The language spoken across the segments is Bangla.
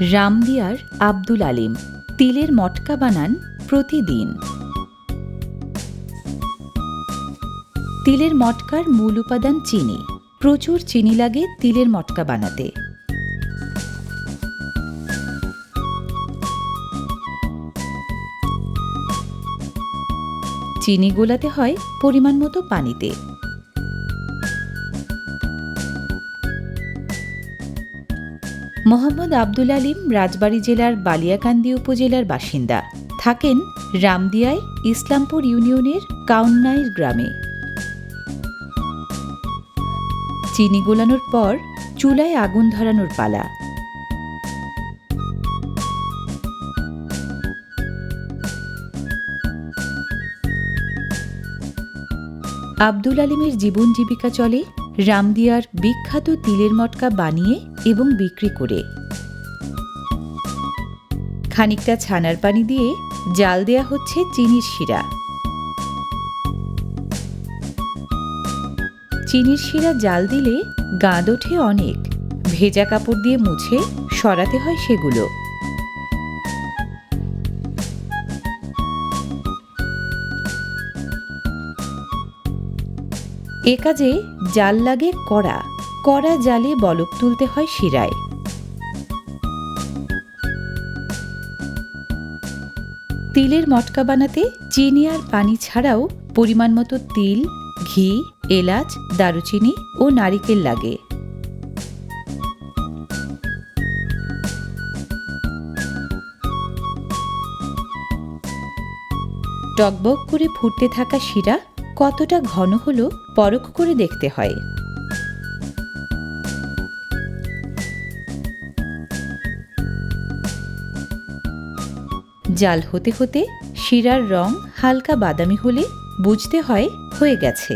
রামদিয়ার আব্দুল আলিম। তিলের মটকা বানান প্রতিদিন। তিলের মটকার মূল উপাদান চিনি। প্রচুর চিনি লাগে তিলের মটকা বানাতে। চিনি গোলাতে হয় পরিমাণ মতো পানিতে। মোহাম্মদ আব্দুল আলিম রাজবাড়ী জেলার বালিয়াকান্দি উপজেলার বাসিন্দা। থাকেন রামদিয়ায় ইসলামপুর ইউনিয়নের কাউন্নাইর গ্রামে। চিনি গোলানোর পর চুলায় আগুন ধরানোর পালা। আব্দুল আলিমের জীবন জীবিকা চলে রামদিয়ার বিখ্যাত তিলের মটকা বানিয়ে এবং বিক্রি করে। খানিকটা ছানার পানি দিয়ে জাল দেয়া হচ্ছে চিনির শিরা। চিনির শিরা জাল দিলে গাঁদ ওঠে অনেক। ভেজা কাপড় দিয়ে মুছে সরাতে হয় সেগুলো। এ কাজে জাল লাগে কড়া। কড়া জালে বলক তুলতে হয় শিরায়। তিলের মটকা বানাতে চিনি আর পানি ছাড়াও পরিমাণ মতো তিল, ঘি, এলাচ, দারুচিনি ও নারিকেল লাগে। টকবক করে ফুটতে থাকা শিরা কতটা ঘন হলো পরখ করে দেখতে হয়। জাল হতে হতে শিরার রং হালকা বাদামি হলে বুঝতে হয় হয়ে গেছে।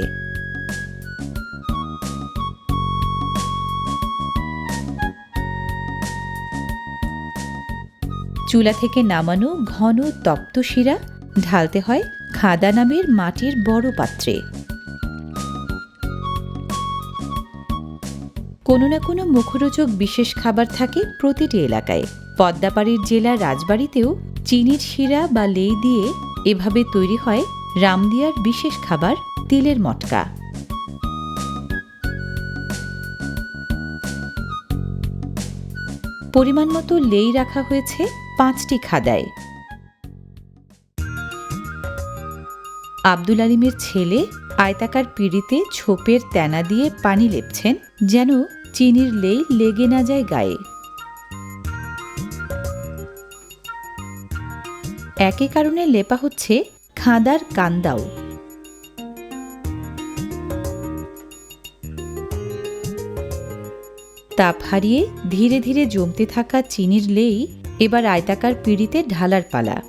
চুলা থেকে নামানো ঘন তপ্ত শিরা ঢালতে হয় খাদা নামের মাটির বড় পাত্রে। কোনো না কোনো মুখরোচক বিশেষ খাবার থাকে প্রতিটি এলাকায়। পদ্মাপাড়ির জেলা রাজবাড়িতেও চিনির শিরা বা লেই দিয়ে এভাবে তৈরি হয় রামদিয়ার বিশেষ খাবার, তিলের মটকা। পরিমাণ মতো লেই রাখা হয়েছে পাঁচটি খাদায়। আব্দুল আলিমের ছেলে আয়তাকার পিড়িতে ছোপের তেনা দিয়ে পানি লেপছেন যেন চিনির লেই লেগে না যায় গায়ে। একই কারণে লেপা হচ্ছে খাঁদার কান্দাও। তাপ হারিয়ে ধীরে ধীরে জমতে থাকা চিনির লেই এবার আয়তাকার পিড়িতে ঢালার পালা।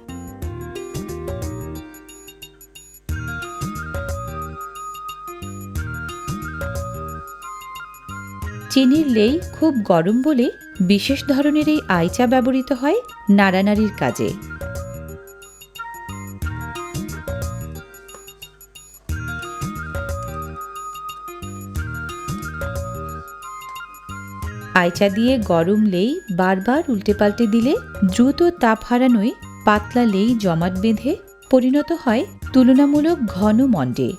চিনির লেই খুব গরম বলে বিশেষ ধরনের এই আইচা ব্যবহৃত হয় নাড়ানাড়ির কাজে। আইচা দিয়ে গরম লেই বারবার উল্টে পাল্টে দিলে দ্রুত তাপ হারানোয় পাতলা লেই জমাট বেঁধে পরিণত হয় তুলনামূলক ঘন মণ্ডে।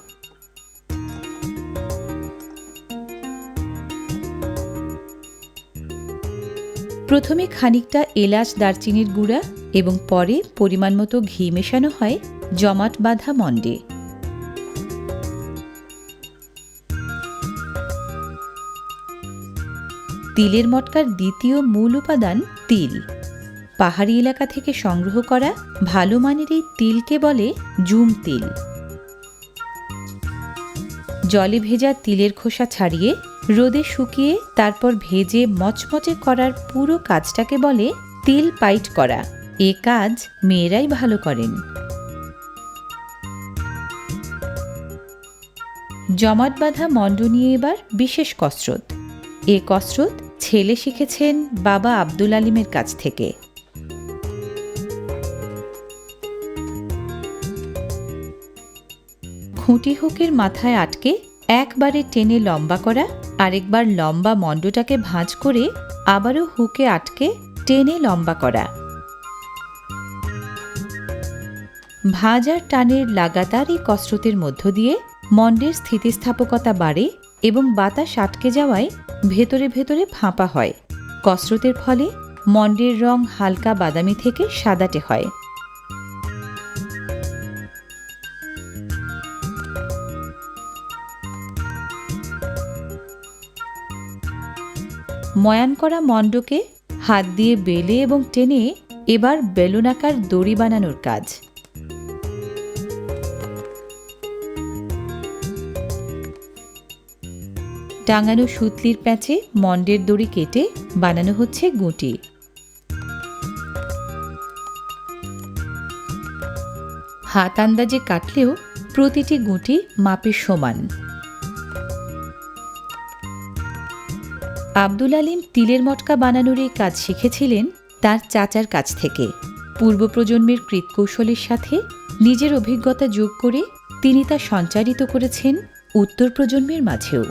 প্রথমে খানিকটা এলাচ দারচিনির গুঁড়া এবং পরে পরিমাণ মতো ঘি মেশানো হয় জমাট বাঁধা মণ্ডে। তিলের মটকার দ্বিতীয় মূল উপাদান তিল। পাহাড়ি এলাকা থেকে সংগ্রহ করা ভালো মানের এই তিলকে বলে জুম তিল। জলে ভেজা তিলের খোসা ছাড়িয়ে রোদে শুকিয়ে তারপর ভেজে মচমচে করার পুরো কাজটাকে বলে তিল পাইট করা। এ কাজ মেয়েরাই ভালো করেন। জমাট বাঁধা মণ্ড নিয়ে এবার বিশেষ কসরত। এ কসরত ছেলে শিখেছেন বাবা আব্দুল আলিমের কাছ থেকে। খুঁটি হুকের মাথায় আটকে একবারে টেনে লম্বা করা, আরেকবার লম্বা মণ্ডটাকে ভাঁজ করে আবারও হুকে আটকে টেনে লম্বা করা। ভাঁজ আর টানের লাগাতার এই কসরতের মধ্য দিয়ে মন্ডের স্থিতিস্থাপকতা বাড়ে এবং বাতাস আটকে যাওয়ায় ভেতরে ভেতরে ফাঁপা হয়। কসরতের ফলে মন্ডের রং হালকা বাদামি থেকে সাদাটে হয়। ময়ান করা মণ্ডকে হাত দিয়ে বেলে এবং টেনে এবার বেলুনাকার দড়ি বানানোর কাজ। টাঙানো সুতলির প্যাঁচে মন্ডের দড়ি কেটে বানানো হচ্ছে গুঁটি। হাত আন্দাজে কাটলেও প্রতিটি গুঁটি মাপের সমান। আব্দুল আলিম তিলের মটকা বানানোর এই কাজ শিখেছিলেন তার চাচার কাছ থেকে। পূর্ব প্রজন্মের কৃতকৌশলের সাথে নিজের অভিজ্ঞতা যোগ করে তিনি তা সঞ্চারিত করেছেন উত্তর প্রজন্মের মাঝেও।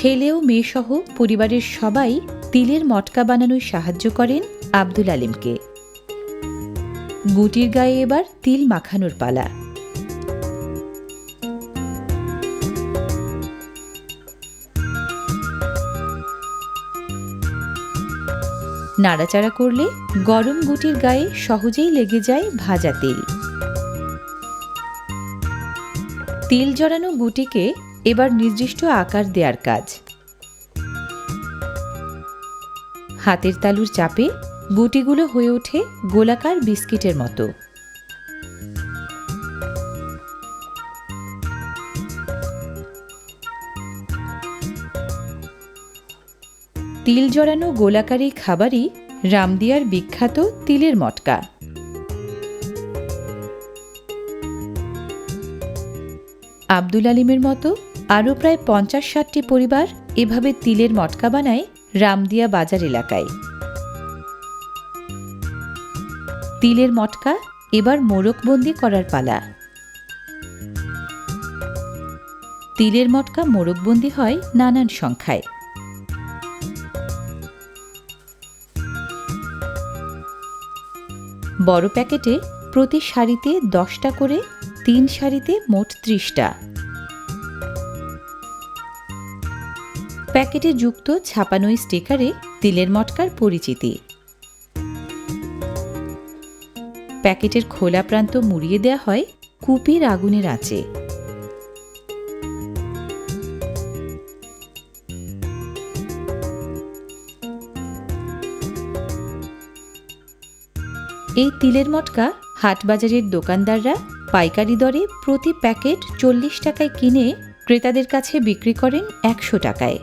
ছেলে ও মেয়েসহ পরিবারের সবাই তিলের মটকা বানানোয় সাহায্য করেন আব্দুল আলিমকে। গুটির গায়ে এবার তিল মাখানোর পালা। নাড়াচাড়া করলে গরম গুটির গায়ে সহজেই লেগে যায় ভাজা তিল। তিল জড়ানো গুটিকে এবার নির্দিষ্ট আকার দেওয়ার কাজ। হাতের তালুর চাপে গুটিগুলো হয়ে ওঠে গোলাকার বিস্কিটের মতো। তিল জড়ানো গোলাকার খাবারই রামদিয়ার বিখ্যাত তিলের মটকা। আব্দুল আলিমের মতো আরও প্রায় পঞ্চাশ ষাটটি পরিবার এভাবে তিলের মটকা বানায় রামদিয়া বাজার এলাকায়। তিলের মটকা এবার মোরকবন্দি করার পালা। তিলের মটকা মোরকবন্দি হয় নানান সংখ্যায়। বড় প্যাকেটে প্রতি শাড়িতে দশটা করে, তিন শাড়িতে মোট ত্রিশটা। প্যাকেটে যুক্ত ছাপানো স্টিকারে তিলের মটকার পরিচিতি। প্যাকেটের খোলা প্রান্ত মুড়িয়ে দেওয়া হয় কুপির আগুনের আঁচে। এই তিলের মটকা হাটবাজারের দোকানদাররা পাইকারি দরে প্রতি প্যাকেট চল্লিশ টাকায় কিনে ক্রেতাদের কাছে বিক্রি করেন একশো টাকায়।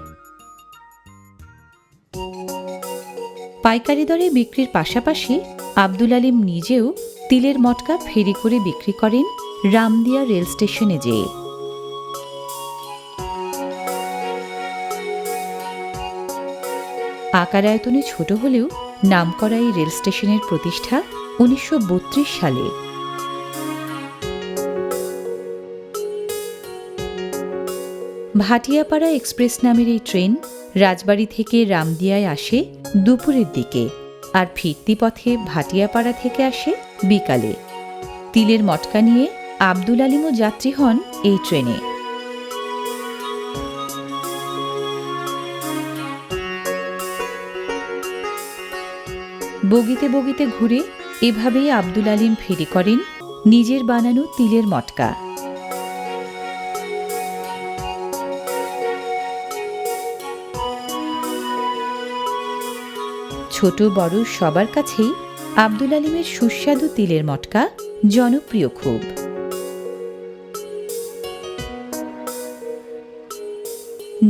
পাইকারি দরে বিক্রির পাশাপাশি আব্দুল আলিম নিজেও তিলের মটকা ফেরি করে বিক্রি করেন রামদিয়া রেল স্টেশনে যেয়ে। আকার আয়তনে ছোট হলেও নামকরা এই রেল স্টেশনের প্রতিষ্ঠা উনিশশো বত্রিশ সালে। ভাটিয়াপাড়া এক্সপ্রেস নামের এই ট্রেন রাজবাড়ি থেকে রামদিয়ায় আসে দুপুরের দিকে আর ফিরতি পথে ভাটিয়াপাড়া থেকে আসে বিকালে। তিলের মটকা নিয়ে আব্দুল আলিমও যাত্রী হন এই ট্রেনে। বগিতে বগিতে ঘুরে এভাবেই আব্দুল আলিম ফেরি করেন নিজের বানানো তিলের মটকা। ছোট, বড়, সবার কাছেই আব্দুল আলিমের সুস্বাদু তিলের মটকা জনপ্রিয় খুব।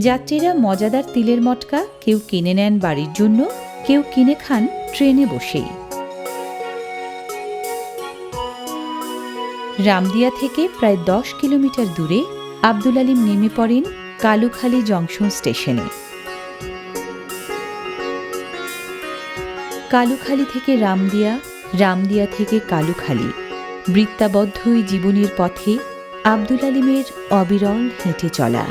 যাত্রীরা মজাদার তিলের মটকা কেউ কিনে নেন বাড়ির জন্য, কেউ কিনে খান ট্রেনে বসেই। রামদিয়া থেকে প্রায় দশ কিলোমিটার দূরে আব্দুল আলিম নেমে পড়েন কালুখালী জংশন স্টেশনে। কালুখালী থেকে রামদিয়া রামদিয়া থেকে কালুখালী। বৃত্তাবদ্ধ ওই জীবনের পথে আব্দুল আলিমের অবিরল হেঁটে চলা।